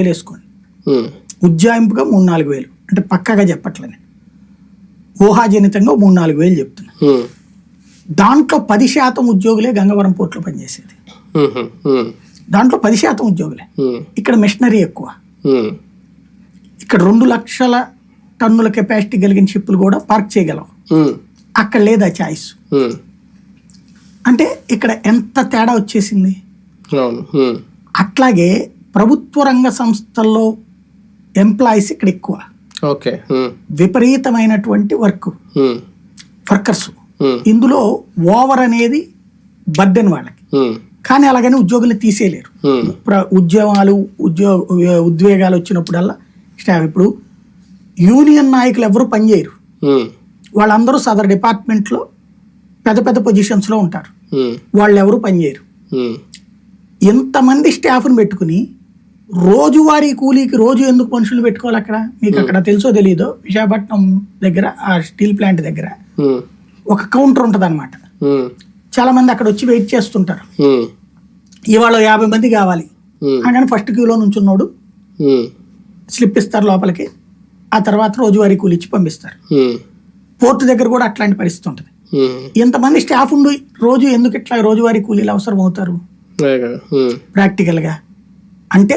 వేలు వేసుకోండి ఉజ్జాయింపుగా మూడు నాలుగు వేలు. అంటే పక్కాగా చెప్పట్లేదు. ఊహాజనితంగా మూడు నాలుగు వేలు చెప్తున్నా. దాంట్లో పది శాతం ఉద్యోగులే గంగవరం పోర్టులో పనిచేసేది. దాంట్లో పది శాతం ఉద్యోగులే. ఇక్కడ మిషనరీ ఎక్కువ. ఇక్కడ రెండు లక్షల టన్నుల కెపాసిటీ కలిగిన షిప్పులు కూడా పార్క్ చేయగలవు. ఉమ్, అక్కడ లేదా చాయిస్. అంటే ఇక్కడ ఎంత తేడా వచ్చేసింది? అట్లాగే ప్రభుత్వ రంగ సంస్థల్లో ఎంప్లాయీస్ ఇక్కడ ఎక్కువ. ఓకే. విపరీతమైనటువంటి వర్క్. వర్కర్స్. ఇందులో ఓవర్ అనేది బర్డెన్ వాళ్ళకి. కానీ అలాగని ఉద్యోగులు తీసేయలేరు. ఉద్యమాలు ఉద్యోగ ఉద్వేగాలు వచ్చినప్పుడల్లా స్టాఫ్ ఇప్పుడు యూనియన్ నాయకులు ఎవరు పనిచేయరు వాళ్ళందరూ సదర్ డిపార్ట్మెంట్లో పెద్ద పెద్ద పొజిషన్స్లో ఉంటారు. వాళ్ళు ఎవరు పనిచేయరు ఎంతమంది స్టాఫ్ని పెట్టుకుని రోజువారీ కూలీకి రోజు ఎందుకు మనుషులు పెట్టుకోవాలి అక్కడ? మీకు అక్కడ తెలుసో తెలీదో విశాఖపట్నం దగ్గర ఆ స్టీల్ ప్లాంట్ దగ్గర ఉమ్, ఒక కౌంటర్ ఉంటుంది అనమాట ఉమ్, చాలా మంది అక్కడ వచ్చి వెయిట్ చేస్తుంటారు. ఇవాళ యాభై మంది కావాలి. అనగానే ఫస్ట్ క్యూలో నుంచున్నాడు స్లిప్ ఇస్తారు లోపలికి. ఆ తర్వాత రోజువారీ కూలి ఇచ్చి పంపిస్తారు. పోర్టు దగ్గర కూడా అట్లాంటి పరిస్థితి ఉంటుంది. ఎంతమంది స్టాఫ్ ఉండి రోజు ఎందుకు ఇట్లా రోజువారీ కూలీలు అవసరం అవుతారు. ప్రాక్టికల్గా అంటే